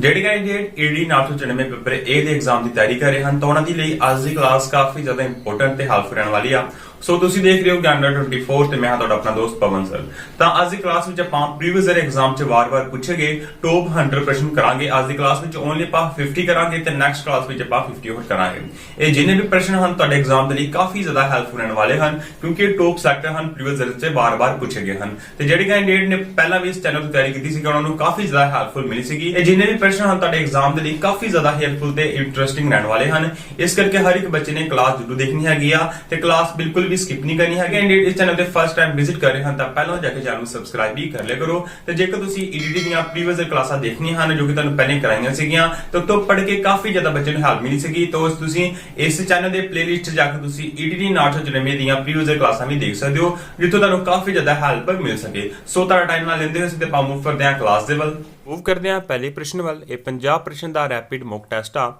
ਜਿਹੜੇ candidate ED 994 paper A ਦੇ exam ਦੀ ਤਿਆਰੀ ਕਰ ਰਹੇ ਹਨ, ਤਾਂ ਉਹਨਾਂ ਦੀ ਲਈ ਅੱਜ ਦੀ ਕਲਾਸ ਕਾਫੀ ਜ਼ਿਆਦਾ ਇੰਪੋਰਟੈਂਟ ਤੇ ਹੈਲਪਫੁਲ ਰਹਿਣ ਵਾਲੀ ਆ। ਸੋ ਤੁਸੀਂ ਦੇਖ ਰਹੇ ਹੋ ਗਿਆਨ 24 ਤੇ ਮੈਂ ਹਾਂ ਤੁਹਾਡਾ ਆਪਣਾ ਦੋਸਤ ਪਵਨ ਸਰ। ਤਾਂ ਅੱਜ ਦੀ ਕਲਾਸ ਵਿੱਚ ਆਪਾਂ ਪ੍ਰੀਵੀਅਸ ਈਅਰ ਐਗਜ਼ਾਮ 'ਚ ਵਾਰ-ਵਾਰ ਪੁੱਛੇ ਗਏ ਟੌਪ 100 ਪ੍ਰਸ਼ਨ ਕਰਾਂਗੇ। ਅੱਜ ਦੀ ਕਲਾਸ ਵਿੱਚ ਓਨਲੀ ਆਪਾਂ 50 ਕਰਾਂਗੇ ਤੇ ਨੈਕਸਟ ਕਲਾਸ ਵਿੱਚ ਆਪਾਂ 50 ਹੋਰ ਕਰਾਂਗੇ। ਇਹ ਜਿੰਨੇ ਵੀ ਪ੍ਰਸ਼ਨ ਹਨ, ਤੁਹਾਡੇ ਐਗਜ਼ਾਮ ਦੇ ਲਈ ਕਾਫੀ ਜ਼ਿਆਦਾ ਹੈਲਪਫੁਲ ਰਹਿਣ ਵਾਲੇ ਹਨ, ਕਿਉਂਕਿ ਇਹ ਟੌਪ ਸੈਕਟਰ ਹਨ ਪ੍ਰੀਵੀਅਸ ਈਅਰ 'ਚ ਵਾਰ-ਵਾਰ ਪੁੱਛੇ ਗਏ ਹਨ। ਤੇ ਜਿਹੜੇ ਕੈਂਡੀਡੇਟ ਨੇ ਪਹਿਲਾਂ ਵੀ ਇਸ ਚੈਨਲ ਤੋਂ ਤਿਆਰੀ ਕੀਤੀ ਸੀ ਉਹਨਾਂ ਨੂੰ ਕਾਫੀ ਜ਼ਿਆਦਾ ਹੈਲਪਫੁਲ ਮਿਲੀ ਸੀਗੀ। ਇਹ ਜਿੰਨੇ ਵੀ ਪ੍ਰਸ਼ਨ ਹਨ, ਤੁਹਾਡੇ ਐਗਜ਼ਾਮ ਦੇ ਲਈ ਕਾਫੀ ਜ਼ਿਆਦਾ ਹੈਲਪਫੁਲ ਤੇ ਇੰਟਰਸਟਿੰਗ ਰਹਿਣ ਵਾਲੇ ਹਨ। ਇਸ ਕਰਕੇ ਹਰ ਇੱਕ ਬੱਚੇ ਨੇ ਕਲਾਸ ਜ਼ਰੂਰ ਦੇਖਣੀ ਹੈਗੀ ਆ ਤੇ ਕਲਾਸ ਬਿਲਕੁਲ ਵੀ ਸਕਿਪ ਨਹੀਂ ਕਰਨੀ ਹੈਗੀ ਕੈਂਡੀਡੇਟ ਇਸ ਚੈਨਲ ਤੇ ਫਸਟ ਟਾਈਮ ਵਿਜ਼ਿਟ ਕਰ ਰਹੇ ਹਨ ਤਾਂ ਪਹਿਲਾਂ ਜਾ ਕੇ ਚੈਨਲ ਨੂੰ ਸਬਸਕ੍ਰਾਈਬ ਵੀ ਕਰ ਲਿਆ ਕਰੋ ਤੇ ਜੇਕਰ ਤੁਸੀਂ ਈਡੀਡੀ ਦੀਆਂ ਪ੍ਰੀਵੀਅਸ ਕਲਾਸਾਂ ਦੇਖਣੀਆਂ ਹਨ ਜੋ ਕਿ ਤੁਹਾਨੂੰ ਪਹਿਲੇ ਕਰਾਈਆਂ ਸੀਗੀਆਂ, ਤਾਂ ਤੋਂ ਪੜ੍ਹ ਕੇ ਕਾਫੀ ਜ਼ਿਆਦਾ ਬੱਚੇ ਨੂੰ ਹੈਲਪ ਮਿਲੀ ਸੀਗੀ, ਤਾਂ ਤੁਸੀਂ ਇਸ ਚੈਨਲ ਦੇ ਪਲੇਲਿਸਟ ਜਾ ਕੇ ਤੁਸੀਂ ਈਡੀਡੀ 994 ਦੀਆਂ ਪ੍ਰੀਵੀਅਸ ਕਲਾਸਾਂ ਵੀ ਦੇਖ ਸਕਦੇ ਹੋ, ਜਿੱਥੋਂ ਤੁਹਾਨੂੰ ਕਾਫੀ ਜ਼ਿਆਦਾ ਹੈਲਪ ਮਿਲ ਸਕੇ। ਸੋ ਤੁਹਾਡਾ ਟਾਈਮ ਨਾਲ ਲੈਂਦੇ ਹੋਏ ਸਿੱਧੇ ਆਪਾਂ ਮੂਵ ਕਰਦੇ ਹਾਂ ਕਲਾਸ ਦੇ ਵੱਲ। ਮੂਵ ਕਰਦੇ ਹਾਂ ਪਹਿਲੇ ਪ੍ਰਸ਼ਨ ਵੱਲ। ਇਹ 50 ਪ੍ਰਸ਼ਨ ਦਾ ਰੈਪਿਡ ਮੌਕ ਟੈਸਟ ਆ।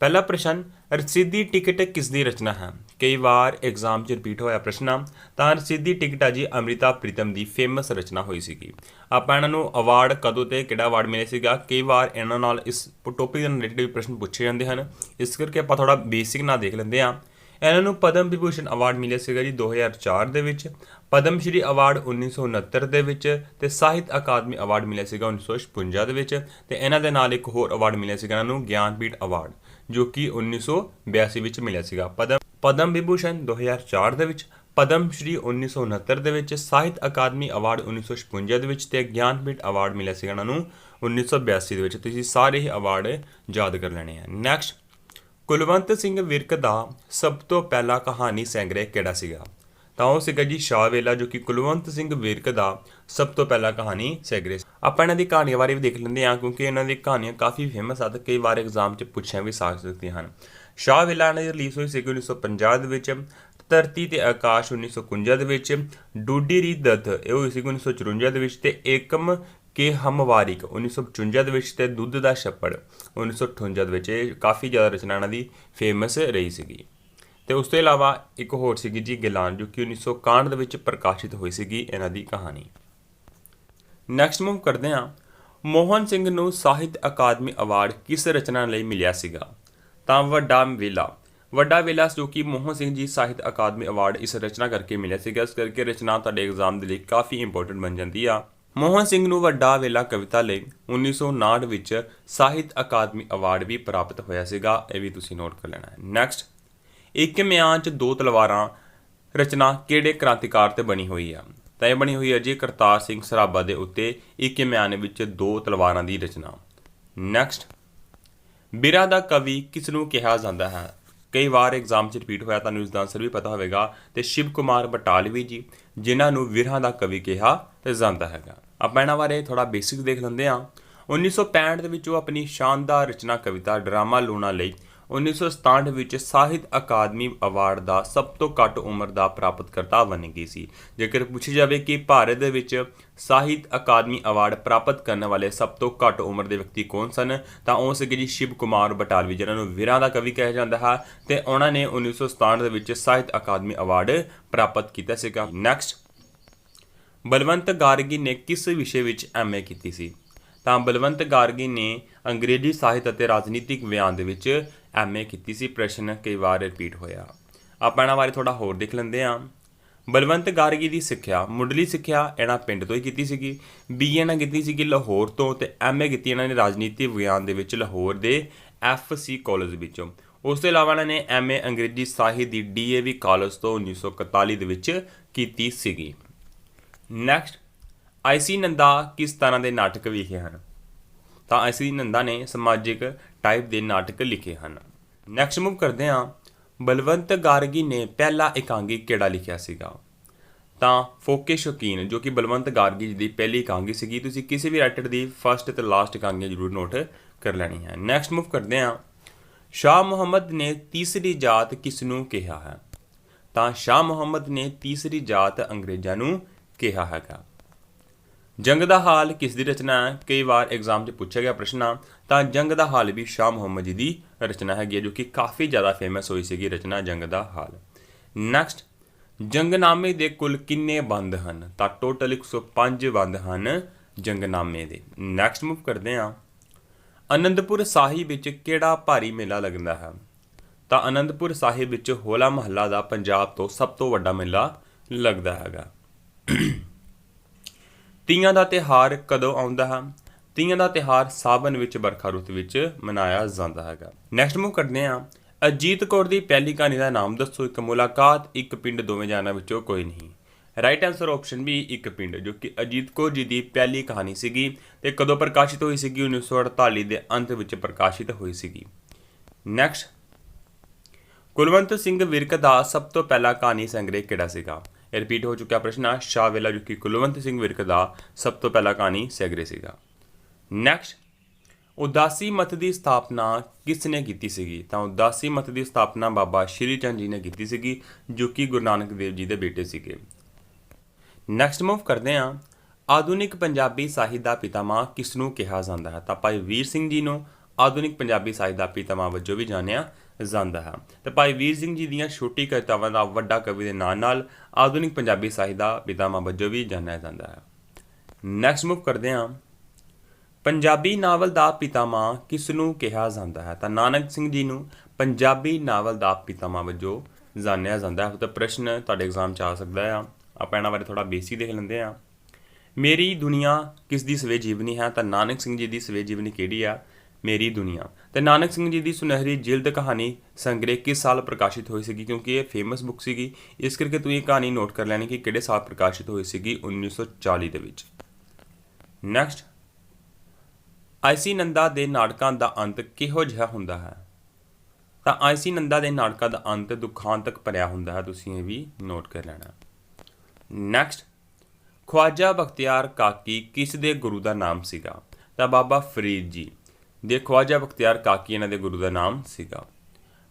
ਪਹਿਲਾ ਪ੍ਰਸ਼ਨ, ਰਸੀਦੀ ਟਿਕਟ ਕਿਸ ਦੀ ਰਚਨਾ ਹੈ? ਕਈ ਵਾਰ ਐਗਜ਼ਾਮ 'ਚ ਰਿਪੀਟ ਹੋਇਆ ਪ੍ਰਸ਼ਨ ਆ, ਤਾਂ ਰਸੀਦੀ ਟਿਕਟ ਆ ਜੀ ਅਮ੍ਰਿਤਾ ਪ੍ਰੀਤਮ ਦੀ ਫੇਮਸ ਰਚਨਾ ਹੋਈ ਸੀਗੀ। ਆਪਾਂ ਇਹਨਾਂ ਨੂੰ ਅਵਾਰਡ ਕਦੋਂ ਤੇ ਕਿਹੜਾ ਅਵਾਰਡ ਮਿਲਿਆ ਸੀਗਾ? ਕਈ ਵਾਰ ਇਹਨਾਂ ਨਾਲ ਇਸ ਟੌਪਿਕ ਦੇ ਰਿਲੇਟਡ ਵੀ ਪ੍ਰਸ਼ਨ ਪੁੱਛੇ ਜਾਂਦੇ ਹਨ। ਇਸ ਕਰਕੇ ਆਪਾਂ ਥੋੜਾ ਬੇਸਿਕ ਨਾਲ ਦੇਖ ਲੈਂਦੇ ਆ ਇਹਨਾਂ ਨੂੰ ਪਦਮ ਵਿਭੂਸ਼ਣ ਅਵਾਰਡ ਮਿਲਿਆ ਸੀਗਾ ਜੀ 2004 ਦੇ ਵਿੱਚ। ਪਦਮ ਸ਼੍ਰੀ ਅਵਾਰਡ 1969 ਦੇ ਵਿੱਚ ਤੇ ਸਾਹਿਤ ਅਕਾਦਮੀ ਅਵਾਰਡ ਮਿਲਿਆ ਸੀਗਾ 1956 ਦੇ ਵਿੱਚ। ਤੇ ਇਹਨਾਂ ਦੇ ਨਾਲ ਇੱਕ ਹੋਰ ਅਵਾਰਡ ਮਿਲਿਆ ਸੀਗਾ ਇਹਨਾਂ ਨੂੰ, ਗਿਆਨਪੀਠ ਅਵਾਰਡ ਜੋ ਕਿ 1982 ਵਿੱਚ ਮਿਲਿਆ ਸੀਗਾ। ਪਦਮ ਪਦਮ ਵਿਭੂਸ਼ਣ 2004 ਦੇ ਵਿੱਚ, ਪਦਮ ਸ਼੍ਰੀ 1969 ਦੇ ਵਿੱਚ ਸਾਹਿਤ ਅਕਾਦਮੀ ਅਵਾਰਡ 1956 ਦੇ ਵਿੱਚ ਤੇ ਗਿਆਨਪੀਠ ਅਵਾਰਡ ਮਿਲਿਆ ਸੀਗਾ ਇਹਨਾਂ ਨੂੰ 1982 ਦੇ ਵਿੱਚ। ਤੁਸੀਂ ਸਾਰੇ ਹੀ ਅਵਾਰਡ ਯਾਦ ਕਰ ਲੈਣੇ ਆ। ਨੈਕਸਟ ਕੁਲਵੰਤ ਸਿੰਘ ਵਿਰਕ ਦਾ ਸਭ ਤੋਂ ਪਹਿਲਾ ਕਹਾਣੀ ਸੰਗ੍ਰਹਿ ਕਿਹੜਾ ਸੀਗਾ? ਤਾਂ ਉਹ ਸੀਗਾ ਜੀ ਸ਼ਾਹ ਵੇਲਾ, ਜੋ ਕਿ ਕੁਲਵੰਤ ਸਿੰਘ ਵਿਰਕ ਦਾ ਸਭ ਤੋਂ ਪਹਿਲਾ ਕਹਾਣੀ ਸੰਗ੍ਰਹਿ ਆਪਾਂ ਇਹਨਾਂ ਦੀ ਕਹਾਣੀਆਂ ਬਾਰੇ ਵੀ ਦੇਖ ਲੈਂਦੇ ਹਾਂ, ਕਿਉਂਕਿ ਇਹਨਾਂ ਦੀ ਕਹਾਣੀਆਂ ਕਾਫੀ ਫੇਮਸ ਆ ਤੇ ਕਈ ਵਾਰ ਐਗਜ਼ਾਮ 'ਚ ਪੁੱਛਿਆ ਵੀ ਸਕ ਸਕਦੀਆਂ ਹਨ। ਸ਼ਾਹਵੇਲਾ ਨੇ ਰਿਲੀਜ਼ ਹੋਈ ਸੀ 1950 ਦੇ ਵਿੱਚ, ਧਰਤੀ ਤੇ ਆਕਾਸ਼ 1951 ਦੇ ਵਿੱਚ, ਡੂਡੀ ਰੀ ਦਤ, ਇਹ ਹੋਈ ਸੀ 1954 ਦੇ ਵਿੱਚ ਤੇ ਏਕਮ ਕੇ ਹਮਵਾਰਿਕ 1955 ਦੇ ਵਿੱਚ ਤੇ ਦੁੱਧ ਦਾ ਛੱਪੜ 1958 ਦੇ ਵਿੱਚ, ਇਹ ਕਾਫੀ ਜ਼ਿਆਦਾ ਰਚਨਾ ਇਹਨਾਂ ਦੀ ਫੇਮਸ ਰਹੀ ਸੀਗੀ। ਤੇ ਉਸ ਤੋਂ ਇਲਾਵਾ ਇੱਕ ਹੋਰ ਸੀਗੀ ਜੀ ਗਿਲਾਨ, ਜੋ ਕਿ 1961 ਦੇ ਵਿੱਚ ਪ੍ਰਕਾਸ਼ਿਤ ਹੋਈ ਸੀਗੀ ਇਹਨਾਂ ਦੀ ਕਹਾਣੀ। ਨੈਕਸਟ ਮੂਵ ਕਰਦੇ ਹਾਂ। ਮੋਹਨ ਸਿੰਘ ਨੂੰ ਸਾਹਿਤ ਅਕਾਦਮੀ ਅਵਾਰਡ ਕਿਸ ਰਚਨਾ ਲਈ ਮਿਲਿਆ ਸੀਗਾ? ਤਾਂ ਵੱਡਾ ਵੇਲਾ। ਵੱਡਾ ਵੇਲਾ ਜੋ ਕਿ ਮੋਹਨ ਸਿੰਘ ਜੀ ਸਾਹਿਤ ਅਕਾਦਮੀ ਅਵਾਰਡ ਇਸ ਰਚਨਾ ਕਰਕੇ ਮਿਲਿਆ ਸੀਗਾ। ਇਸ ਕਰਕੇ ਰਚਨਾ ਤੁਹਾਡੇ ਐਗਜ਼ਾਮ ਦੇ ਲਈ ਕਾਫੀ ਇੰਪੋਰਟੈਂਟ ਬਣ ਜਾਂਦੀ ਆ। ਮੋਹਨ ਸਿੰਘ ਨੂੰ ਵੱਡਾ ਵੇਲਾ ਕਵਿਤਾ ਲਈ 1959 ਵਿੱਚ ਸਾਹਿਤ ਅਕਾਦਮੀ ਅਵਾਰਡ ਵੀ ਪ੍ਰਾਪਤ ਹੋਇਆ ਸੀਗਾ। ਇਹ ਵੀ ਤੁਸੀਂ ਨੋਟ ਕਰ ਲੈਣਾ ਹੈ। ਨੈਕਸਟ ਇੱਕ ਮਿਆਨ 'ਚ ਦੋ ਤਲਵਾਰਾਂ, ਰਚਨਾ ਕਿਹੜੇ ਕ੍ਰਾਂਤੀਕਾਰ ਤੇ ਬਣੀ ਹੋਈ ਆ? ਤਾਂ ਇਹ ਬਣੀ ਹੋਈ ਹੈ ਜੀ ਕਰਤਾਰ ਸਿੰਘ ਸਰਾਭਾ ਦੇ ਉੱਤੇ ਇੱਕ ਮਿਆਨ ਵਿੱਚ ਦੋ ਤਲਵਾਰਾਂ ਦੀ ਰਚਨਾ। ਨੈਕਸਟ ਬਿਰਾ ਦਾ ਕਵੀ ਕਿਸ ਨੂੰ ਕਿਹਾ ਜਾਂਦਾ ਹੈ? ਕਈ ਵਾਰ ਐਗਜ਼ਾਮ 'ਚ ਰਿਪੀਟ ਹੋਇਆ, ਤੁਹਾਨੂੰ ਇਸ ਦਾ ਆਨਸਰ ਵੀ ਪਤਾ ਹੋਵੇਗਾ। ਤੇ ਸ਼ਿਵ ਕੁਮਾਰ ਬਟਾਲਵੀ ਜੀ, ਜਿਨ੍ਹਾਂ ਨੂੰ ਵਿਰਹਾ ਦਾ ਕਵੀ ਕਿਹਾ ਜਾਂਦਾ ਹੈਗਾ। ਆਪਾਂ ਇਹਨਾਂ ਬਾਰੇ ਥੋੜਾ ਬੇਸਿਕ ਦੇਖ ਲੈਂਦੇ ਹਾਂ। 1965 ਦੇ ਵਿੱਚ ਉਹ ਆਪਣੀ ਸ਼ਾਨਦਾਰ ਰਚਨਾ ਕਵਿਤਾ ਡਰਾਮਾ ਲੂਣਾ ਲਈ 1967 ਵਿੱਚ ਸਾਹਿਤ ਅਕਾਦਮੀ ਅਵਾਰਡ ਦਾ ਸਭ ਤੋਂ ਘੱਟ ਉਮਰ ਦਾ ਪ੍ਰਾਪਤਕਰਤਾ ਬਣ ਗਈ ਸੀ। ਜੇਕਰ ਪੁੱਛੀ ਜਾਵੇ ਕਿ ਭਾਰਤ ਦੇ ਵਿੱਚ ਸਾਹਿਤ ਅਕਾਦਮੀ ਅਵਾਰਡ ਪ੍ਰਾਪਤ ਕਰਨ ਵਾਲੇ ਸਭ ਤੋਂ ਘੱਟ ਉਮਰ ਦੇ ਵਿਅਕਤੀ ਕੌਣ ਸਨ, ਤਾਂ ਉਹ ਸੀਗੇ ਜੀ ਸ਼ਿਵ ਕੁਮਾਰ ਬਟਾਲਵੀ, ਜਿਨ੍ਹਾਂ ਨੂੰ ਵੀਰਾਂ ਦਾ ਕਵੀ ਕਿਹਾ ਜਾਂਦਾ ਹੈ, ਤੇ ਉਹਨਾਂ ਨੇ 1967 ਦੇ ਵਿੱਚ ਸਾਹਿਤ ਅਕਾਦਮੀ ਅਵਾਰਡ ਪ੍ਰਾਪਤ ਕੀਤਾ ਸੀਗਾ। ਨੈਕਸਟ ਬਲਵੰਤ ਗਾਰਗੀ ਨੇ ਕਿਸ ਵਿਸ਼ੇ ਵਿੱਚ ਐਮਏ ਕੀਤੀ ਸੀ? ਤਾਂ ਬਲਵੰਤ ਗਾਰਗੀ ਨੇ ਅੰਗਰੇਜ਼ੀ ਸਾਹਿਤ ਅਤੇ ਰਾਜਨੀਤਿਕ ਵਿਗਿਆਨ ਦੇ ਵਿੱਚ ਐਮਏ ਕੀਤੀ ਸੀ, ਪ੍ਰਸ਼ਨ ਕਈ ਵਾਰ ਰਿਪੀਟ ਹੋਇਆ। ਆਪਾਂ ਇਹਨਾਂ ਬਾਰੇ ਥੋੜਾ ਹੋਰ ਦੇਖ ਲੈਂਦੇ ਹਾਂ। ਬਲਵੰਤ ਗਾਰਗੀ ਦੀ ਸਿੱਖਿਆ, ਮੁੱਢਲੀ ਸਿੱਖਿਆ ਇਹਨਾਂ ਪਿੰਡ ਤੋਂ ਹੀ ਕੀਤੀ ਸੀਗੀ। ਬੀਏ ਨਾਲ ਕੀਤੀ ਸੀਗੀ ਲਾਹੌਰ ਤੋਂ ਤੇ ਐਮਏ ਕੀਤੀ ਇਹਨਾਂ ਨੇ ਰਾਜਨੀਤੀ ਵਿਗਿਆਨ ਦੇ ਵਿੱਚ ਲਾਹੌਰ ਦੇ ਐਫਸੀ ਕਾਲਜ ਵਿੱਚੋਂ। ਉਸ ਤੋਂ ਇਲਾਵਾ ਇਹਨਾਂ ਨੇ ਐਮਏ ਅੰਗਰੇਜ਼ੀ ਸਾਹਿਤ ਦੀ ਡੀਏਵੀ ਕਾਲਜ ਤੋਂ 1941 ਦੇ ਵਿੱਚ ਕੀਤੀ ਸੀਗੀ। ਨੈਕਸਟ ਆਈਸੀ ਨੰਦਾ ਕਿਸ ਤਰ੍ਹਾਂ ਦੇ ਨਾਟਕ ਵਿਖੇ ਹਨ? ਤਾਂ ਆਈਸੀ ਨੰਦਾ ਨੇ ਸਮਾਜਿਕ ਟਾਈਪ ਦੇ ਨਾਟਕ ਲਿਖੇ ਹਨ। ਨੈਕਸਟ ਮੂਵ ਕਰਦੇ ਹਾਂ। ਬਲਵੰਤ ਗਾਰਗੀ ਨੇ ਪਹਿਲਾ ਇਕਾਂਗੀ ਕਿਹੜਾ ਲਿਖਿਆ ਸੀਗਾ? ਤਾਂ ਫੋਕੇ ਸ਼ੌਕੀਨ, ਜੋ ਕਿ ਬਲਵੰਤ ਗਾਰਗੀ ਜੀ ਦੀ ਪਹਿਲੀ ਇਕਾਂਗੀ ਸੀਗੀ, ਤੁਸੀਂ ਕਿਸੇ ਵੀ ਰਾਈਟਰ ਦੀ ਫਰਸਟ ਤੇ ਲਾਸਟ ਇਕਾਂਗੀ ਜ਼ਰੂਰ ਨੋਟ ਕਰ ਲੈਣੀ ਹੈ। ਨੈਕਸਟ ਮੂਵ ਕਰਦੇ ਹਾਂ। ਸ਼ਾਹ ਮੁਹੰਮਦ ਨੇ ਤੀਸਰੀ ਜਾਤ ਕਿਸ ਨੂੰ ਕਿਹਾ ਹੈ? ਤਾਂ ਸ਼ਾਹ ਮੁਹੰਮਦ ਨੇ ਤੀਸਰੀ ਜਾਤ ਅੰਗਰੇਜ਼ਾਂ ਨੂੰ ਕਿਹਾ ਹੈਗਾ। ਜੰਗ ਦਾ ਹਾਲ ਕਿਸ ਦੀ ਰਚਨਾ ਹੈ? ਕਈ ਵਾਰ ਐਗਜ਼ਾਮ 'ਚ ਪੁੱਛਿਆ ਗਿਆ ਪ੍ਰਸ਼ਨ ਆ, ਤਾਂ ਜੰਗ ਦਾ ਹਾਲ ਵੀ ਸ਼ਾਹ ਮੁਹੰਮਦ ਜੀ ਦੀ ਰਚਨਾ ਹੈਗੀ ਹੈ, ਜੋ ਕਿ ਕਾਫੀ ਜ਼ਿਆਦਾ ਫੇਮਸ ਹੋਈ ਸੀਗੀ ਰਚਨਾ ਜੰਗ ਦਾ ਹਾਲ। ਨੈਕਸਟ ਜੰਗਨਾਮੇ ਦੇ ਕੁੱਲ ਕਿੰਨੇ ਬੰਦ ਹਨ? ਤਾਂ ਟੋਟਲ 105 ਬੰਦ ਹਨ ਜੰਗਨਾਮੇ ਦੇ। ਨੈਕਸਟ ਮੂਵ ਕਰਦੇ ਹਾਂ। ਅਨੰਦਪੁਰ ਸਾਹਿਬ ਵਿੱਚ ਕਿਹੜਾ ਭਾਰੀ ਮੇਲਾ ਲੱਗਦਾ ਹੈ? ਤਾਂ ਅਨੰਦਪੁਰ ਸਾਹਿਬ ਵਿੱਚ ਹੋਲਾ ਮਹੱਲਾ ਦਾ ਪੰਜਾਬ ਤੋਂ ਸਭ ਤੋਂ ਵੱਡਾ ਮੇਲਾ ਲੱਗਦਾ ਹੈਗਾ। ਤੀਆਂ ਦਾ ਤਿਹਾਰ ਕਦੋਂ ਆਉਂਦਾ ਹੈ? ਤੀਆਂ ਦਾ ਤਿਹਾਰ ਸਾਵਨ ਵਿੱਚ, ਵਰਖਾ ਰੁੱਤ ਵਿੱਚ ਮਨਾਇਆ ਜਾਂਦਾ ਹੈਗਾ। ਨੈਕਸਟ ਮੂਵ ਕਰਦੇ ਹਾਂ। ਅਜੀਤ ਕੌਰ ਦੀ ਪਹਿਲੀ ਕਹਾਣੀ ਦਾ ਨਾਮ ਦੱਸੋ। ਇੱਕ ਮੁਲਾਕਾਤ, ਇੱਕ ਪਿੰਡ ਦੋਵੇਂ ਜਾਨਾਂ ਵਿੱਚੋਂ ਕੋਈ ਨਹੀਂ। ਰਾਈਟ ਆਨਸਰ ਆਪਸ਼ਨ ਵੀ ਇੱਕ ਪਿੰਡ, ਜੋ ਕਿ ਅਜੀਤ ਕੌਰ ਜੀ ਦੀ ਪਹਿਲੀ ਕਹਾਣੀ ਸੀਗੀ ਤੇ ਕਦੋਂ ਪ੍ਰਕਾਸ਼ਿਤ ਹੋਈ ਸੀਗੀ? 1948 ਦੇ ਅੰਤ ਵਿੱਚ ਪ੍ਰਕਾਸ਼ਿਤ ਹੋਈ ਸੀਗੀ। ਨੈਕਸਟ ਕੁਲਵੰਤ ਸਿੰਘ ਵਿਰਕ ਦਾ ਸਭ ਤੋਂ ਪਹਿਲਾ ਕਹਾਣੀ ਸੰਗ੍ਰਹਿ ਕਿਹੜਾ ਸੀਗਾ? ਰਿਪੀਟ ਹੋ ਚੁੱਕਿਆ ਪ੍ਰਸ਼ਨ ਆ ਸ਼ਾਵੇਲਾ ਜੋ ਕਿ ਕੁਲਵੰਤ ਸਿੰਘ ਵਿਰਕ ਦਾ ਸਭ ਤੋਂ ਪਹਿਲਾ ਕਹਾਣੀ ਸੈਗਰੇ ਸੀਗਾ। ਨੈਕਸਟ ਉਦਾਸੀ ਮਤ ਦੀ ਸਥਾਪਨਾ ਕਿਸ ਨੇ ਕੀਤੀ ਸੀਗੀ? ਤਾਂ ਉਦਾਸੀ ਮਤ ਦੀ ਸਥਾਪਨਾ ਬਾਬਾ ਸ਼੍ਰੀ ਚੰਦ ਜੀ ਨੇ ਕੀਤੀ ਸੀਗੀ, ਜੋ ਕਿ ਗੁਰੂ ਨਾਨਕ ਦੇਵ ਜੀ ਦੇ ਬੇਟੇ ਸੀਗੇ। ਨੈਕਸਟ ਮੂਵ ਕਰਦੇ ਹਾਂ। ਆਧੁਨਿਕ ਪੰਜਾਬੀ ਸਾਹਿਤ ਦਾ ਪਿਤਾਮਾ ਕਿਸ ਨੂੰ ਕਿਹਾ ਜਾਂਦਾ ਹੈ? ਤਾਂ ਭਾਈ ਵੀਰ ਸਿੰਘ ਜੀ ਨੂੰ ਆਧੁਨਿਕ ਪੰਜਾਬੀ ਸਾਹਿਤ ਦਾ ਪਿਤਾਮਾ ਵਜੋਂ ਵੀ ਜਾਣਿਆ ਜਾਂਦਾ ਹੈ। ਤੇ ਭਾਈ ਵੀਰ ਸਿੰਘ ਜੀ ਦੀਆਂ ਛੋਟੀ ਕਵਿਤਾਵਾਂ ਦਾ ਵੱਡਾ ਕਵੀ ਦੇ ਨਾਂ ਨਾਲ ਆਧੁਨਿਕ ਪੰਜਾਬੀ ਸਾਹਿਤ ਦਾ ਪਿਤਾਮਾ ਵਜੋਂ ਵੀ ਜਾਣਿਆ ਜਾਂਦਾ ਹੈ। ਨੈਕਸਟ ਮੂਵ ਕਰਦੇ ਹਾਂ। ਪੰਜਾਬੀ ਨਾਵਲ ਦਾ ਪਿਤਾਮਾ ਕਿਸ ਨੂੰ ਕਿਹਾ ਜਾਂਦਾ ਹੈ? ਤਾਂ ਨਾਨਕ ਸਿੰਘ ਜੀ ਨੂੰ ਪੰਜਾਬੀ ਨਾਵਲ ਦਾ ਪਿਤਾਮਾ ਵਜੋਂ ਜਾਣਿਆ ਜਾਂਦਾ ਹੈ। ਤਾਂ ਪ੍ਰਸ਼ਨ ਤੁਹਾਡੇ ਐਗਜ਼ਾਮ ਚ ਆ ਸਕਦਾ ਆ। ਆਪਾਂ ਇਹਨਾਂ ਬਾਰੇ ਥੋੜਾ ਬੇਸਿਕ ਦੇਖ ਲੈਂਦੇ ਆ ਮੇਰੀ ਦੁਨੀਆ ਕਿਸ ਦੀ ਸਵੇ ਜੀਵਨੀ ਹੈ? ਤਾਂ ਨਾਨਕ ਸਿੰਘ ਜੀ ਦੀ ਸਵੇ ਜੀਵਨੀ ਕਿਹੜੀ ਆ? ਮੇਰੀ ਦੁਨੀਆ। ਤੇ ਨਾਨਕ ਸਿੰਘ ਜੀ ਦੀ ਸੁਨਹਿਰੀ ਜਿਲਦ ਕਹਾਣੀ ਸੰਗ੍ਰਹਿ ਕਿਸ ਸਾਲ ਪ੍ਰਕਾਸ਼ਿਤ ਹੋਈ ਸੀਗੀ? ਕਿਉਂਕਿ ਇਹ ਫੇਮਸ ਬੁੱਕ ਸੀਗੀ। ਇਸ ਕਰਕੇ ਤੁਸੀਂ ਇਹ ਕਹਾਣੀ ਨੋਟ ਕਰ ਲੈਣੀ ਕਿ ਕਿਹੜੇ ਸਾਲ ਪ੍ਰਕਾਸ਼ਿਤ ਹੋਈ ਸੀਗੀ 1940 ਦੇ ਵਿੱਚ। ਨੈਕਸਟ ਆਈਸੀ ਨੰਦਾ ਦੇ ਨਾਟਕਾਂ ਦਾ ਅੰਤ ਕਿਹੋ ਜਿਹਾ ਹੁੰਦਾ ਹੈ? ਤਾਂ ਆਈਸੀ ਨੰਦਾ ਦੇ ਨਾਟਕਾਂ ਦਾ ਅੰਤ ਦੁਖਾਂਤਕ ਭਰਿਆ ਹੁੰਦਾ ਹੈ। ਤੁਸੀਂ ਇਹ ਵੀ ਨੋਟ ਕਰ ਲੈਣਾ। ਨੈਕਸਟ ਖਵਾਜਾ ਬਖਤਿਆਰ ਕਾਕੀ ਕਿਸ ਦੇ ਗੁਰੂ ਦਾ ਨਾਮ ਸੀਗਾ? ਤਾਂ ਬਾਬਾ ਫਰੀਦ ਜੀ। ਦੇ ਖਵਾਜਾ ਬਖਤਿਆਰ ਕਾਕੀ ਇਹਨਾਂ ਦੇ ਗੁਰੂ ਦਾ ਨਾਮ ਸੀਗਾ।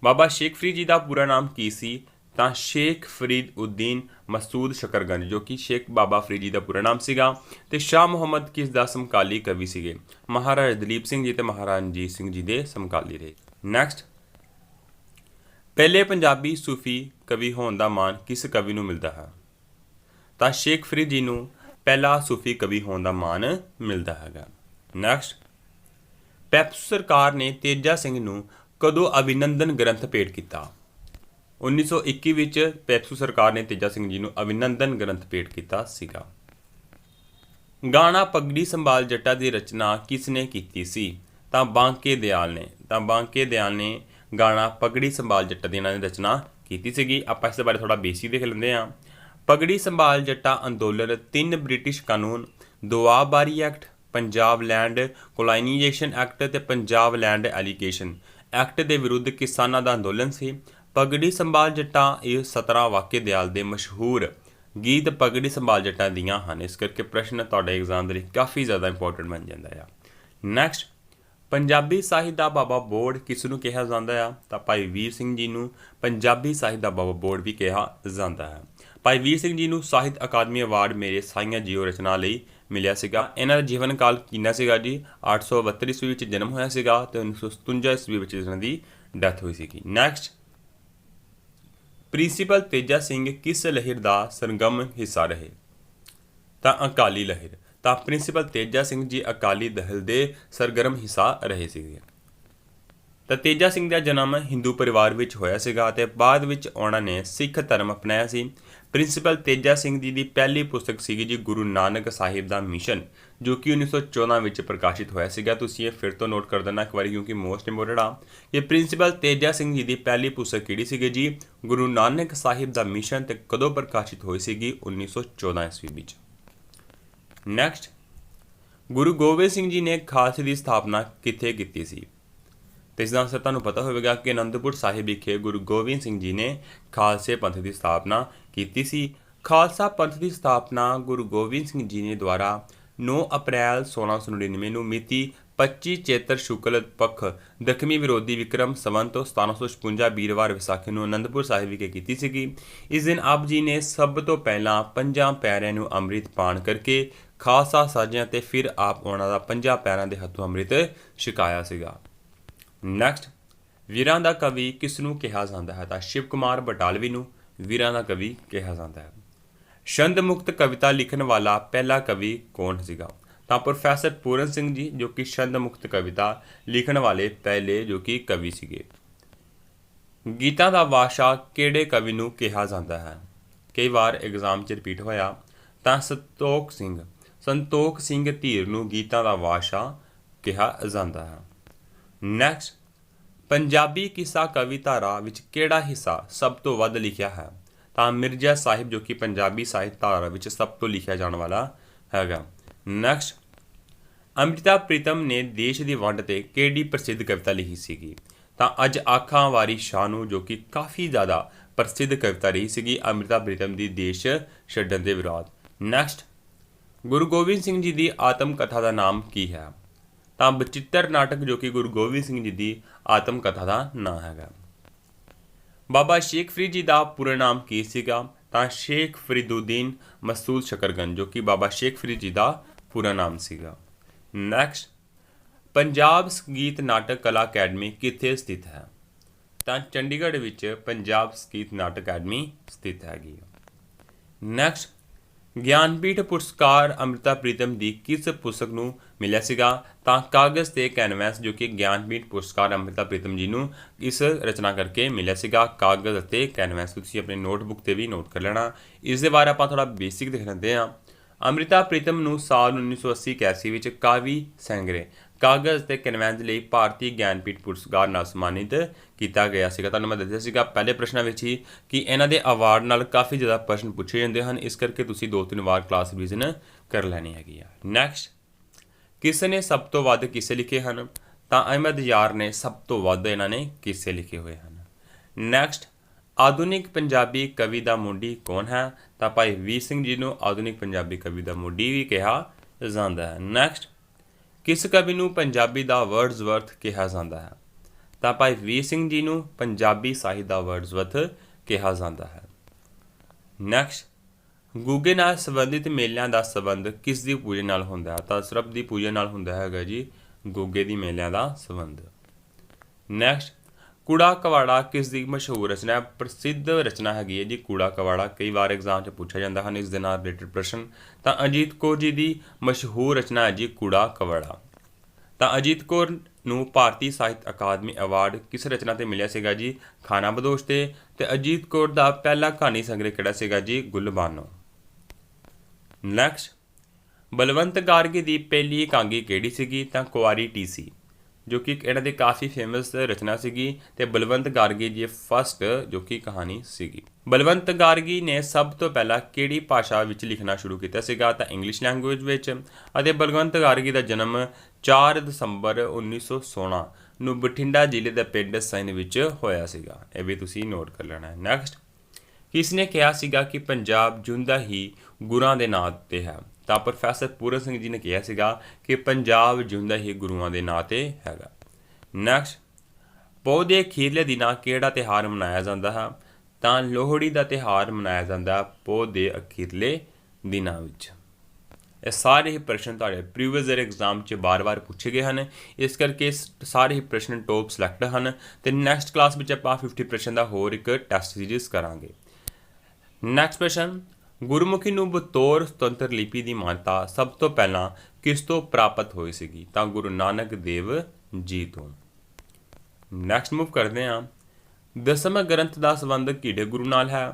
ਬਾਬਾ ਸ਼ੇਖ ਫਰੀਦ ਜੀ ਦਾ ਪੂਰਾ ਨਾਮ ਕੀ ਸੀ? ਤਾਂ ਸ਼ੇਖ ਫਰੀਦ ਉਦੀਨ ਮਸੂਦ ਸ਼ਕਰਗੰਜ, ਜੋ ਕਿ ਸ਼ੇਖ ਬਾਬਾ ਫਰੀਦ ਜੀ ਦਾ ਪੂਰਾ ਨਾਮ ਸੀਗਾ ਤੇ ਸ਼ਾਹ ਮੁਹੰਮਦ ਕਿਸ ਦਾ ਸਮਕਾਲੀ ਕਵੀ ਸੀਗੇ? ਮਹਾਰਾਜਾ ਦਲੀਪ ਸਿੰਘ ਜੀ ਤੇ ਮਹਾਰਾਜਾ ਰਣਜੀਤ ਸਿੰਘ ਜੀ ਦੇ ਸਮਕਾਲੀ ਰਹੇ। ਨੈਕਸਟ ਪਹਿਲੇ ਪੰਜਾਬੀ ਸੂਫੀ ਕਵੀ ਹੋਣ ਦਾ ਮਾਣ ਕਿਸ ਕਵੀ ਨੂੰ ਮਿਲਦਾ ਹੈ? ਤਾਂ ਸ਼ੇਖ ਫਰੀਦ ਜੀ ਨੂੰ ਪਹਿਲਾ ਸੂਫੀ ਕਵੀ ਹੋਣ ਦਾ ਮਾਣ ਮਿਲਦਾ ਹੈਗਾ। ਨੈਕਸਟ ਪੈਪਸੂ ਸਰਕਾਰ ਨੇ ਤੇਜਾ ਸਿੰਘ ਨੂੰ ਕਦੋਂ ਅਭਿਨੰਦਨ ਗ੍ਰੰਥ ਭੇਟ ਕੀਤਾ? 1921 ਵਿੱਚ ਪੈਪਸੂ ਸਰਕਾਰ ਨੇ ਤੇਜਾ ਸਿੰਘ ਜੀ ਨੂੰ ਅਭਿਨੰਦਨ ਗ੍ਰੰਥ ਭੇਟ ਕੀਤਾ ਸੀਗਾ। ਗਾਣਾ ਪਗੜੀ ਸੰਭਾਲ ਜੱਟਾ ਦੀ ਰਚਨਾ ਕਿਸ ਨੇ ਕੀਤੀ ਸੀ? ਤਾਂ ਬਾਂਕੇ ਦਿਆਲ ਨੇ। ਤਾਂ ਬਾਂਕੇ ਦਿਆਲ ਨੇ ਗਾਣਾ ਪਗੜੀ ਸੰਭਾਲ ਜੱਟਾ ਦੀ ਇਹਨਾਂ ਨੇ ਰਚਨਾ ਕੀਤੀ ਸੀਗੀ। ਆਪਾਂ ਇਸ ਦੇ ਬਾਰੇ ਥੋੜਾ ਬੇਸਿਕ ਦੇਖ ਲੈਂਦੇ ਹਾਂ। ਪਗੜੀ ਸੰਭਾਲ ਜੱਟਾ ਅੰਦੋਲਨ ਤਿੰਨ ਬ੍ਰਿਟਿਸ਼ ਕਾਨੂੰਨ Doabari act Punjab land colonization act ਤੇ ਪੰਜਾਬ ਲੈਂਡ ਐਲੀਗੇਸ਼ਨ ਐਕਟ ਦੇ ਵਿਰੁੱਧ ਕਿਸਾਨਾਂ ਦਾ ਅੰਦੋਲਨ ਸੀ। ਪਗੜੀ ਸੰਭਾਲ ਜੱਟਾਂ ਇਹ 17 ਵਾਕਿਆ ਦਿਆਲ ਦੇ ਮਸ਼ਹੂਰ ਗੀਤ ਪਗੜੀ ਸੰਭਾਲ ਜੱਟਾਂ ਦੀਆਂ ਹਨ। ਇਸ ਕਰਕੇ ਪ੍ਰਸ਼ਨ ਤੁਹਾਡੇ ਐਗਜ਼ਾਮ ਦੇ ਲਈ ਕਾਫੀ ਜ਼ਿਆਦਾ ਇੰਪੋਰਟੈਂਟ ਬਣ ਜਾਂਦਾ ਆ। ਨੈਕਸਟ ਪੰਜਾਬੀ ਸਾਹਿਤ ਦਾ ਬਾਬਾ ਬੋਰਡ ਕਿਸ ਨੂੰ ਕਿਹਾ ਜਾਂਦਾ ਆ? ਤਾਂ ਭਾਈ ਵੀਰ ਸਿੰਘ ਜੀ ਨੂੰ ਪੰਜਾਬੀ ਸਾਹਿਤ ਦਾ ਬਾਬਾ ਬੋਰਡ ਵੀ ਕਿਹਾ ਜਾਂਦਾ ਹੈ ਭਾਈ ਵੀਰ ਸਿੰਘ ਜੀ ਨੂੰ ਸਾਹਿਤ ਅਕਾਦਮੀ ਅਵਾਰਡ ਮੇਰੇ ਸਾਈਆਂ ਜੀਓ ਰਚਨਾ ਲਈ ਮਿਲਿਆ ਸੀਗਾ। ਇਹਨਾਂ ਦਾ ਜੀਵਨ ਕਾਲ ਕਿੰਨਾ ਸੀਗਾ ਜੀ? 832 ਈਸਵੀ ਵਿੱਚ ਜਨਮ ਹੋਇਆ ਸੀਗਾ ਤੇ 1957 ਈਸਵੀ ਵਿੱਚ ਇਹਨਾਂ ਦੀ ਡੈਥ ਹੋਈ ਸੀਗੀ। ਨੈਕਸਟ ਪ੍ਰਿੰਸੀਪਲ ਤੇਜਾ ਸਿੰਘ ਕਿਸ ਲਹਿਰ ਦਾ ਸਰਗਮ ਹਿੱਸਾ ਰਹੇ? ਤਾਂ ਅਕਾਲੀ ਲਹਿਰ। ਤਾਂ ਪ੍ਰਿੰਸੀਪਲ ਤੇਜਾ ਸਿੰਘ ਜੀ ਅਕਾਲੀ ਦਲ ਦੇ ਸਰਗਰਮ ਹਿੱਸਾ ਰਹੇ ਸੀਗੇ। ਤਾਂ ਤੇਜਾ ਸਿੰਘ ਦਾ ਜਨਮ ਹਿੰਦੂ ਪਰਿਵਾਰ ਵਿੱਚ ਹੋਇਆ ਸੀਗਾ ਤੇ ਬਾਅਦ ਵਿੱਚ ਉਹਨਾਂ ਨੇ ਸਿੱਖ ਧਰਮ ਅਪਣਾਇਆ ਸੀ। ਪ੍ਰਿੰਸੀਪਲ ਤੇਜਾ ਸਿੰਘ ਜੀ ਦੀ ਪਹਿਲੀ ਪੁਸਤਕ ਸੀਗੀ ਜੀ ਗੁਰੂ ਨਾਨਕ ਸਾਹਿਬ ਦਾ ਮਿਸ਼ਨ, ਜੋ ਕਿ 1914 ਵਿੱਚ ਪ੍ਰਕਾਸ਼ਿਤ ਹੋਇਆ ਸੀਗਾ। ਤੁਸੀਂ ਇਹ ਫਿਰ ਤੋਂ ਨੋਟ ਕਰ ਦੇਣਾ ਇੱਕ ਵਾਰੀ, ਕਿਉਂਕਿ ਮੋਸਟ ਇੰਪੋਰਟੈਂਟ ਆ। ਇਹ ਪ੍ਰਿੰਸੀਪਲ ਤੇਜਾ ਸਿੰਘ ਜੀ ਦੀ ਪਹਿਲੀ ਪੁਸਤਕ ਕਿਹੜੀ ਸੀਗੀ ਜੀ? ਗੁਰੂ ਨਾਨਕ ਸਾਹਿਬ ਦਾ ਮਿਸ਼ਨ ਤੇ ਕਦੋਂ ਪ੍ਰਕਾਸ਼ਿਤ ਹੋਈ ਸੀਗੀ? 1914 ਈਸਵੀ ਵਿੱਚ। ਨੈਕਸਟ ਗੁਰੂ ਗੋਬਿੰਦ ਸਿੰਘ ਜੀ ਨੇ ਖਾਲਸੇ ਦੀ ਸਥਾਪਨਾ ਕਿੱਥੇ ਕੀਤੀ ਸੀ? ਤੇ ਇਸ ਦਾ ਅਨਸਰ ਤੁਹਾਨੂੰ ਪਤਾ ਹੋਵੇਗਾ ਕਿ ਅਨੰਦਪੁਰ ਸਾਹਿਬ ਵਿਖੇ ਗੁਰੂ ਗੋਬਿੰਦ ਸਿੰਘ ਜੀ ਨੇ ਖਾਲਸੇ ਪੰਥ ਦੀ ਸਥਾਪਨਾ ਕੀਤੀ ਸੀ। ਖਾਲਸਾ ਪੰਥ ਦੀ ਸਥਾਪਨਾ ਗੁਰੂ ਗੋਬਿੰਦ ਸਿੰਘ ਜੀ ਨੇ ਦੁਆਰਾ 9 ਅਪ੍ਰੈਲ 1699 ਨੂੰ ਮਿਤੀ 25 ਚੇਤਰ ਸ਼ੁਕਲ ਪੱਖ ਦਖਮੀ ਵਿਰੋਧੀ ਵਿਕਰਮ ਸੰਵੰਤ 1756 ਵੀਰਵਾਰ ਵਿਸਾਖੀ ਨੂੰ ਅਨੰਦਪੁਰ ਸਾਹਿਬ ਵਿਖੇ ਕੀਤੀ ਸੀਗੀ। ਇਸ ਦਿਨ ਆਪ ਜੀ ਨੇ ਸਭ ਤੋਂ ਪਹਿਲਾਂ ਪੰਜਾਂ ਪੈਰਿਆਂ ਨੂੰ ਅੰਮ੍ਰਿਤ ਪਾਣ ਕਰਕੇ ਖਾਲਸਾ ਸਾਜਿਆਂ ਤੇ ਫਿਰ ਆਪ ਉਹਨਾਂ ਦਾ ਪੰਜਾਂ ਪੈਰਾਂ ਦੇ ਹੱਥੋਂ ਅੰਮ੍ਰਿਤ ਛਕਾਇਆ ਸੀਗਾ। ਨੈਕਸਟ ਵੀਰਾਂ ਦਾ ਕਵੀ ਕਿਸ ਨੂੰ ਕਿਹਾ ਜਾਂਦਾ ਹੈ? ਤਾਂ ਸ਼ਿਵ ਕੁਮਾਰ ਬਟਾਲਵੀ ਨੂੰ ਵੀਰਾਂ ਦਾ ਕਵੀ ਕਿਹਾ ਜਾਂਦਾ ਹੈ। ਛੰਦ ਮੁਕਤ ਕਵਿਤਾ ਲਿਖਣ ਵਾਲਾ ਪਹਿਲਾ ਕਵੀ ਕੌਣ ਸੀਗਾ? ਤਾਂ ਪ੍ਰੋਫੈਸਰ ਪੂਰਨ ਸਿੰਘ ਜੀ, ਜੋ ਕਿ ਛੰਦ ਮੁਕਤ ਕਵਿਤਾ ਲਿਖਣ ਵਾਲੇ ਪਹਿਲੇ ਜੋ ਕਿ ਕਵੀ ਸੀਗੇ। ਗੀਤਾਂ ਦਾ ਵਾਸ਼ਾ ਕਿਹੜੇ ਕਵੀ ਨੂੰ ਕਿਹਾ ਜਾਂਦਾ ਹੈ? ਕਈ ਵਾਰ ਐਗਜ਼ਾਮ 'ਚ ਰਿਪੀਟ ਹੋਇਆ, ਤਾਂ ਸੰਤੋਖ ਸਿੰਘ ਸੰਤੋਖ ਸਿੰਘ ਧੀਰ ਨੂੰ ਗੀਤਾਂ ਦਾ ਵਾਸ਼ਾ ਕਿਹਾ ਜਾਂਦਾ ਹੈ। ਨੈਕਸਟ ਪੰਜਾਬੀ ਕਿੱਸਾ ਕਵਿਤਾਰਾ ਵਿੱਚ ਕਿਹੜਾ ਹਿੱਸਾ ਸਭ ਤੋਂ ਵੱਧ ਲਿਖਿਆ ਹੈ? ਤਾਂ ਮਿਰਜ਼ਾ ਸਾਹਿਬ, ਜੋ ਕਿ ਪੰਜਾਬੀ ਸਾਹਿਤ ਧਾਰਾ ਵਿੱਚ ਸਭ ਤੋਂ ਲਿਖਿਆ ਜਾਣ ਵਾਲਾ ਹੈਗਾ। ਨੈਕਸਟ ਅੰਮ੍ਰਿਤਾ ਪ੍ਰੀਤਮ ਨੇ ਦੇਸ਼ ਦੀ ਵੰਡ ਤੇ ਕਿਹੜੀ ਪ੍ਰਸਿੱਧ ਕਵਿਤਾ ਲਿਖੀ ਸੀਗੀ? ਤਾਂ ਅੱਜ ਆਖਾਂ ਵਾਰੀ ਸ਼ਾਹ ਨੂੰ, ਜੋ ਕਿ ਕਾਫੀ ਜ਼ਿਆਦਾ ਪ੍ਰਸਿੱਧ ਕਵਿਤਾ ਰਹੀ ਸੀਗੀ, ਅੰਮ੍ਰਿਤਾ ਪ੍ਰੀਤਮ ਦੀ ਦੇਸ਼ ਛੱਡਣ ਦੇ ਵਿਰੋਧ। ਨੈਕਸਟ ਗੁਰੂ ਗੋਬਿੰਦ ਸਿੰਘ ਜੀ ਦੀ ਆਤਮ ਕਥਾ ਦਾ ਨਾਮ ਕੀ ਹੈ? ਤਾਂ ਬਚਿੱਤਰ ਨਾਟਕ ਜੋ ਕਿ ਗੁਰੂ ਗੋਬਿੰਦ ਸਿੰਘ ਜੀ ਦੀ ਆਤਮ ਕਥਾ ਦਾ ਨਾਂ ਹੈਗਾ। ਬਾਬਾ ਸ਼ੇਖ ਫਰੀਦ ਜੀ ਦਾ ਪੂਰਾ ਨਾਮ ਕੀ ਸੀਗਾ? ਤਾਂ ਸ਼ੇਖ ਫਰੀਦੁਦੀਨ ਮਸੂਦ ਸ਼ਕਰਗੰਜ, ਜੋ ਕਿ ਬਾਬਾ ਸ਼ੇਖ ਫਰੀਦ ਜੀ ਦਾ ਪੂਰਾ ਨਾਮ ਸੀਗਾ। ਨੈਕਸਟ ਪੰਜਾਬ ਸੰਗੀਤ ਨਾਟਕ ਕਲਾ ਅਕੈਡਮੀ ਕਿੱਥੇ ਸਥਿਤ ਹੈ? ਤਾਂ ਚੰਡੀਗੜ੍ਹ ਵਿੱਚ ਪੰਜਾਬ ਸੰਗੀਤ ਨਾਟਕ ਅਕੈਡਮੀ ਸਥਿਤ ਹੈਗੀ ਹੈ ਨੈਕਸਟ ਗਿਆਨਪੀਠ ਪੁਰਸਕਾਰ ਅੰਮ੍ਰਿਤਾ ਪ੍ਰੀਤਮ ਦੀ ਕਿਸ ਪੁਸਤਕ ਨੂੰ ਮਿਲਿਆ ਸੀਗਾ? ਤਾਂ ਕਾਗਜ਼ ਤੇ ਕੈਨਵਸ ਜੋ ਕਿ ਗਿਆਨਪੀਠ ਪੁਰਸਕਾਰ ਅੰਮ੍ਰਿਤਾ ਪ੍ਰੀਤਮ ਜੀ ਨੂੰ ਇਸ ਰਚਨਾ ਕਰਕੇ ਮਿਲਿਆ ਸੀਗਾ। ਕਾਗਜ਼ ਅਤੇ ਕੈਨਵਸ ਤੁਸੀਂ ਆਪਣੇ ਨੋਟਬੁੱਕ ਤੇ ਵੀ ਨੋਟ ਕਰ ਲੈਣਾ। ਇਸ ਦੇ ਬਾਰੇ ਆਪਾਂ ਥੋੜਾ ਬੇਸਿਕ ਦੇਖ ਲੈਂਦੇ ਹਾਂ। ਅੰਮ੍ਰਿਤਾ ਪ੍ਰੀਤਮ ਨੂੰ ਸਾਲ 1980 81 ਵਿੱਚ ਕਾਵੀ ਸੈਂਗਰੇ ਕਾਗਜ਼ ਤੇ ਕੈਨਵਸ ਲਈ ਭਾਰਤੀ ਗਿਆਨਪੀਠ ਪੁਰਸਕਾਰ ਨਾਲ ਸਨਮਾਨਿਤ ਕੀਤਾ ਗਿਆ ਸੀਗਾ। ਤੁਹਾਨੂੰ ਮੈਂ ਦੱਸਿਆ ਸੀਗਾ, ਪਹਿਲੇ ਪ੍ਰਸ਼ਨਾਂ ਵਿੱਚ ਹੀ ਕਿ ਇਹਨਾਂ ਦੇ ਅਵਾਰਡ ਨਾਲ ਕਾਫੀ ਜ਼ਿਆਦਾ ਪ੍ਰਸ਼ਨ ਪੁੱਛੇ ਜਾਂਦੇ ਹਨ। ਇਸ ਕਰਕੇ ਤੁਸੀਂ ਦੋ ਤਿੰਨ ਵਾਰ ਕਲਾਸ ਰਿਵੀਜ਼ਨ ਕਰ ਲੈਣੀ ਹੈਗੀ ਆ। ਨੈਕਸਟ ਕਿਸ ਨੇ ਸਭ ਤੋਂ ਵੱਧ ਕਿੱਸੇ ਲਿਖੇ ਹਨ? ਤਾਂ ਅਹਿਮਦ ਯਾਰ ਨੇ ਸਭ ਤੋਂ ਵੱਧ ਇਹਨਾਂ ਨੇ ਕਿੱਸੇ ਲਿਖੇ ਹੋਏ ਹਨ। ਨੈਕਸਟ ਆਧੁਨਿਕ ਪੰਜਾਬੀ ਕਵੀ ਦਾ ਮੋਢੀ ਕੌਣ ਹੈ? ਤਾਂ ਭਾਈ ਵੀਰ ਸਿੰਘ ਜੀ ਨੂੰ ਆਧੁਨਿਕ ਪੰਜਾਬੀ ਕਵੀ ਦਾ ਮੋਢੀ ਵੀ ਕਿਹਾ ਜਾਂਦਾ ਹੈ। ਨੈਕਸਟ ਕਿਸ ਕਵੀ ਨੂੰ ਪੰਜਾਬੀ ਦਾ ਵਰਡਸਵਰਥ ਕਿਹਾ ਜਾਂਦਾ ਹੈ? ਤਾਂ ਭਾਈ ਵੀਰ ਸਿੰਘ ਜੀ ਨੂੰ ਪੰਜਾਬੀ ਸਾਹਿਤ ਦਾ ਵਰਡਸਵਰਥ ਕਿਹਾ ਜਾਂਦਾ ਹੈ। ਨੈਕਸਟ ਗੁੱਗੇ ਨਾਲ ਸੰਬੰਧਿਤ ਮੇਲਿਆਂ ਦਾ ਸੰਬੰਧ ਕਿਸ ਦੀ ਪੂਜਾ ਨਾਲ ਹੁੰਦਾ ਹੈ? ਤਾਂ ਸਰਬ ਦੀ ਪੂਜਾ ਨਾਲ ਹੁੰਦਾ ਹੈਗਾ ਜੀ ਗੁੱਗੇ ਦੀ ਮੇਲਿਆਂ ਦਾ ਸੰਬੰਧ। ਨੈਕਸਟ ਕੂੜਾ ਕਵਾੜਾ ਕਿਸ ਦੀ ਮਸ਼ਹੂਰ ਰਚਨਾ ਹੈ? ਪ੍ਰਸਿੱਧ ਰਚਨਾ ਹੈਗੀ ਹੈ ਜੀ ਕੂੜਾ ਕਵਾੜਾ। ਕਈ ਵਾਰ ਐਗਜ਼ਾਮ 'ਚ ਪੁੱਛਿਆ ਜਾਂਦਾ ਹਨ, ਇਸ ਦੇ ਨਾਲ ਰਿਲੇਟਡ ਪ੍ਰਸ਼ਨ। ਤਾਂ ਅਜੀਤ ਕੌਰ ਜੀ ਦੀ ਮਸ਼ਹੂਰ ਰਚਨਾ ਹੈ ਜੀ ਕੂੜਾ ਕਵਾੜਾ। ਤਾਂ ਅਜੀਤ ਕੌਰ ਨੂੰ ਭਾਰਤੀ ਸਾਹਿਤ ਅਕਾਦਮੀ ਅਵਾਰਡ ਕਿਸ ਰਚਨਾ ਤੇ ਮਿਲਿਆ ਸੀਗਾ ਜੀ? ਖਾਨਾ ਬਦੋਸ਼ ਤੇ। ਤੇ ਅਜੀਤ ਕੌਰ ਦਾ ਪਹਿਲਾ ਕਹਾਣੀ ਸੰਗ੍ਰਹਿ ਕਿਹੜਾ ਸੀਗਾ ਜੀ? ਗੁਲਬਾਨੋ। ਨੈਕਸਟ ਬਲਵੰਤ ਗਾਰਗੀ ਦੀ ਪਹਿਲੀ ਇਕਾਂਗੀ ਕਿਹੜੀ ਸੀਗੀ? ਤਾਂ ਕੁਆਰੀ ਟੀਸੀ ਜੋ ਕਿ ਇਹਨਾਂ ਦੀ ਕਾਫੀ ਫੇਮਸ ਰਚਨਾ ਸੀਗੀ ਤੇ ਬਲਵੰਤ ਗਾਰਗੀ ਦੀ ਫਸਟ ਜੋ ਕਿ ਕਹਾਣੀ ਸੀਗੀ। ਬਲਵੰਤ ਗਾਰਗੀ ਨੇ ਸਭ ਤੋਂ ਪਹਿਲਾਂ ਕਿਹੜੀ ਭਾਸ਼ਾ ਵਿੱਚ ਲਿਖਣਾ ਸ਼ੁਰੂ ਕੀਤਾ ਸੀਗਾ? ਤਾਂ ਇੰਗਲਿਸ਼ ਲੈਂਗੁਏਜ ਵਿੱਚ ਅਤੇ ਬਲਵੰਤ ਗਾਰਗੀ ਦਾ ਜਨਮ 4 ਦਸੰਬਰ 1916 ਨੂੰ ਬਠਿੰਡਾ ਜ਼ਿਲ੍ਹੇ ਦੇ ਪਿੰਡ ਸੈਨ ਵਿੱਚ ਹੋਇਆ ਸੀਗਾ। ਇਹ ਵੀ ਤੁਸੀਂ ਨੋਟ ਕਰ ਲੈਣਾ ਹੈ। ਨੈਕਸਟ ਕਿਸ ਨੇ ਕਿਹਾ ਸੀਗਾ ਕਿ ਪੰਜਾਬ ਜੁੰਦਾ ਹੀ ਗੁਰਾਂ ਦੇ ਨਾਂ ਤੇ ਹੈ? ਤਾਂ ਪ੍ਰੋਫੈਸਰ ਪੂਰਨ ਸਿੰਘ ਜੀ ਨੇ ਕਿਹਾ ਸੀਗਾ ਕਿ ਪੰਜਾਬ ਜਿਉਂਦਾ ਹੀ ਗੁਰੂਆਂ ਦੇ ਨਾਂ ਤੇ ਹੈਗਾ। ਨੈਕਸਟ ਪੌ ਦੇ ਅਖੀਰਲੇ ਦਿਨਾਂ ਕਿਹੜਾ ਤਿਹਾਰ ਮਨਾਇਆ ਜਾਂਦਾ ਹੈ? ਤਾਂ ਲੋਹੜੀ ਦਾ ਤਿਹਾਰ ਮਨਾਇਆ ਜਾਂਦਾ ਪੌ ਦੇ ਅਖੀਰਲੇ ਦਿਨਾਂ ਵਿੱਚ। ਇਹ ਸਾਰੇ ਹੀ ਪ੍ਰਸ਼ਨ ਤੁਹਾਡੇ ਪ੍ਰੀਵੀਅਸ ਈਅਰ ਐਗਜ਼ਾਮ 'ਚ ਬਾਰ-ਬਾਰ ਪੁੱਛੇ ਗਏ ਹਨ। ਇਸ ਕਰਕੇ ਇਸ ਸਾਰੇ ਹੀ ਪ੍ਰਸ਼ਨ ਟੌਪ ਸਿਲੈਕਟ ਹਨ ਤੇ ਨੈਕਸਟ ਕਲਾਸ ਵਿੱਚ ਆਪਾਂ 50 ਪ੍ਰਸ਼ਨ ਦਾ ਹੋਰ ਇੱਕ ਟੈਸਟ ਸੀਰੀਜ਼ ਕਰਾਂਗੇ। ਨੈਕਸਟ ਪ੍ਰਸ਼ਨ ਗੁਰਮੁਖੀ ਨੂੰ ਬਤੌਰ ਸੁਤੰਤਰ ਲਿਪੀ ਦੀ ਮਾਨਤਾ ਸਭ ਤੋਂ ਪਹਿਲਾਂ ਕਿਸ ਤੋਂ ਪ੍ਰਾਪਤ ਹੋਈ ਸੀਗੀ? ਤਾਂ ਗੁਰੂ ਨਾਨਕ ਦੇਵ ਜੀ ਤੋਂ। ਨੈਕਸਟ ਮੂਵ ਕਰਦੇ ਹਾਂ। ਦਸਮ ਗ੍ਰੰਥ ਦਾ ਸੰਬੰਧ ਕਿਹੜੇ ਗੁਰੂ ਨਾਲ ਹੈ?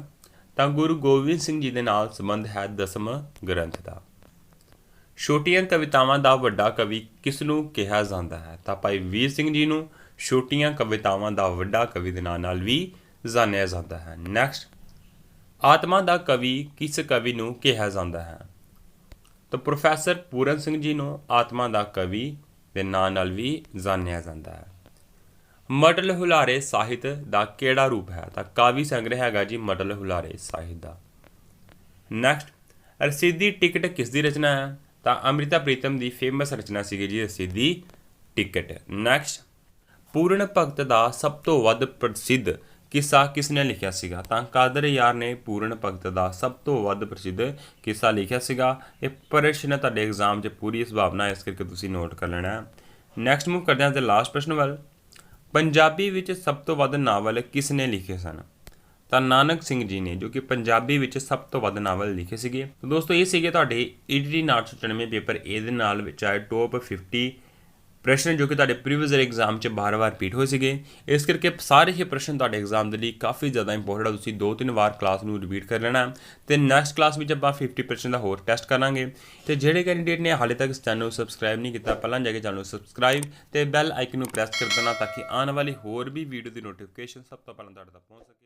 ਤਾਂ ਗੁਰੂ ਗੋਬਿੰਦ ਸਿੰਘ ਜੀ ਦੇ ਨਾਲ ਸੰਬੰਧ ਹੈ ਦਸਮ ਗ੍ਰੰਥ ਦਾ। ਛੋਟੀਆਂ ਕਵਿਤਾਵਾਂ ਦਾ ਵੱਡਾ ਕਵੀ ਕਿਸ ਨੂੰ ਕਿਹਾ ਜਾਂਦਾ ਹੈ? ਤਾਂ ਭਾਈ ਵੀਰ ਸਿੰਘ ਜੀ ਨੂੰ ਛੋਟੀਆਂ ਕਵਿਤਾਵਾਂ ਦਾ ਵੱਡਾ ਕਵੀ ਦੇ ਨਾਂ ਨਾਲ ਵੀ ਜਾਣਿਆ ਜਾਂਦਾ ਹੈ। ਨੈਕਸਟ ਆਤਮਾ ਦਾ ਕਵੀ ਕਿਸ ਕਵੀ ਨੂੰ ਕਿਹਾ ਜਾਂਦਾ ਹੈ? ਤਾਂ ਪ੍ਰੋਫੈਸਰ ਪੂਰਨ ਸਿੰਘ ਜੀ ਨੂੰ ਆਤਮਾ ਦਾ ਕਵੀ ਦੇ ਨਾਂ ਨਾਲ ਵੀ ਜਾਣਿਆ ਜਾਂਦਾ ਹੈ। ਮਟਲ ਹੁਲਾਰੇ ਸਾਹਿਤ ਦਾ ਕਿਹੜਾ ਰੂਪ ਹੈ? ਤਾਂ ਕਾਵੀ ਸੰਗ੍ਰਹਿ ਹੈਗਾ ਜੀ ਮਟਲ ਹੁਲਾਰੇ ਸਾਹਿਤ ਦਾ। ਨੈਕਸਟ ਰਸੀਦੀ ਟਿਕਟ ਕਿਸ ਦੀ ਰਚਨਾ ਹੈ? ਤਾਂ ਅੰਮ੍ਰਿਤਾ ਪ੍ਰੀਤਮ ਦੀ ਫੇਮਸ ਰਚਨਾ ਸੀਗੀ ਜੀ ਰਸੀਦੀ ਟਿਕਟ। ਨੈਕਸਟ ਪੂਰਨ ਭਗਤ ਦਾ ਸਭ ਤੋਂ ਵੱਧ ਪ੍ਰਸਿੱਧ ਕਿੱਸਾ ਕਿਸ ਨੇ ਲਿਖਿਆ ਸੀਗਾ? ਤਾਂ ਕਾਦਰ ਯਾਰ ਨੇ ਪੂਰਨ ਭਗਤ ਦਾ ਸਭ ਤੋਂ ਵੱਧ ਪ੍ਰਸਿੱਧ ਕਿੱਸਾ ਲਿਖਿਆ ਸੀਗਾ। ਇਹ ਪ੍ਰਸ਼ਨ ਤੁਹਾਡੇ ਐਗਜ਼ਾਮ 'ਚ ਪੂਰੀ ਸੰਭਾਵਨਾ ਇਸ ਕਰਕੇ ਤੁਸੀਂ ਨੋਟ ਕਰ ਲੈਣਾ ਹੈ। ਨੈਕਸਟ ਮੂਵ ਕਰਦੇ ਹਾਂ ਤੇ ਲਾਸਟ ਪ੍ਰਸ਼ਨ ਵੱਲ। ਪੰਜਾਬੀ ਵਿੱਚ ਸਭ ਤੋਂ ਵੱਧ ਨਾਵਲ ਕਿਸ ਨੇ ਲਿਖੇ ਸਨ? ਤਾਂ ਨਾਨਕ ਸਿੰਘ ਜੀ ਨੇ, ਜੋ ਕਿ ਪੰਜਾਬੀ ਵਿੱਚ ਸਭ ਤੋਂ ਵੱਧ ਨਾਵਲ ਲਿਖੇ ਸੀਗੇ। ਤਾਂ ਦੋਸਤੋ, ਇਹ ਸੀਗੇ ਤੁਹਾਡੇ ਈਡੀਟੀ 994 ਪੇਪਰ। A ਦੇ ਨਾਲ ਵਿੱਚ ਆਏ ਟੌਪ 50 ਪ੍ਰਸ਼ਨ ਜੋ ਕਿ ਤੁਹਾਡੇ ਪ੍ਰੀਵੀਅਸ ਈਅਰ ਐਗਜ਼ਾਮ 'ਚ ਬਾਰ-ਬਾਰ ਰਿਪੀਟ ਹੋਏ ਸੀਗੇ, ਇਸ ਕਰਕੇ ਸਾਰੇ ਹੀ ਪ੍ਰਸ਼ਨ ਤੁਹਾਡੇ ਐਗਜ਼ਾਮ ਦੇ ਲਈ ਕਾਫੀ ਜ਼ਿਆਦਾ ਇੰਪੋਰਟੈਂਟ ਆ, ਤੁਸੀਂ ਦੋ ਤਿੰਨ ਵਾਰ ਕਲਾਸ ਨੂੰ ਰਿਪੀਟ ਕਰ ਲੈਣਾ। ਹੈ ਤੇ ਨੈਕਸਟ ਕਲਾਸ ਵਿੱਚ ਆਪਾਂ 50% ਦਾ ਹੋਰ ਟੈਸਟ ਕਰਾਂਗੇ। ਤੇ ਜਿਹੜੇ ਕੈਂਡੀਡੇਟ ਨੇ ਹਾਲੇ ਤੱਕ ਇਸ ਚੈਨਲ ਨੂੰ ਸਬਸਕ੍ਰਾਈਬ ਨਹੀਂ ਕੀਤਾ, ਪਹਿਲਾਂ ਜਾ ਕੇ ਚੈਨਲ ਨੂੰ ਸਬਸਕ੍ਰਾਈਬ ਤੇ ਬੈਲ ਆਈਕਨ ਨੂੰ ਪ੍ਰੈਸ ਕਰ ਦੇਣਾ ਤਾਂ ਕਿ ਆਉਣ ਵਾਲੀ ਹੋਰ ਵੀ ਵੀਡੀਓ ਦੀ ਨੋਟੀਫਿਕੇਸ਼ਨ ਸਭ ਤੋਂ ਪਹਿਲਾਂ ਤੁਹਾਡੇ ਤੱਕ ਪਹੁੰਚ ਸਕੇ।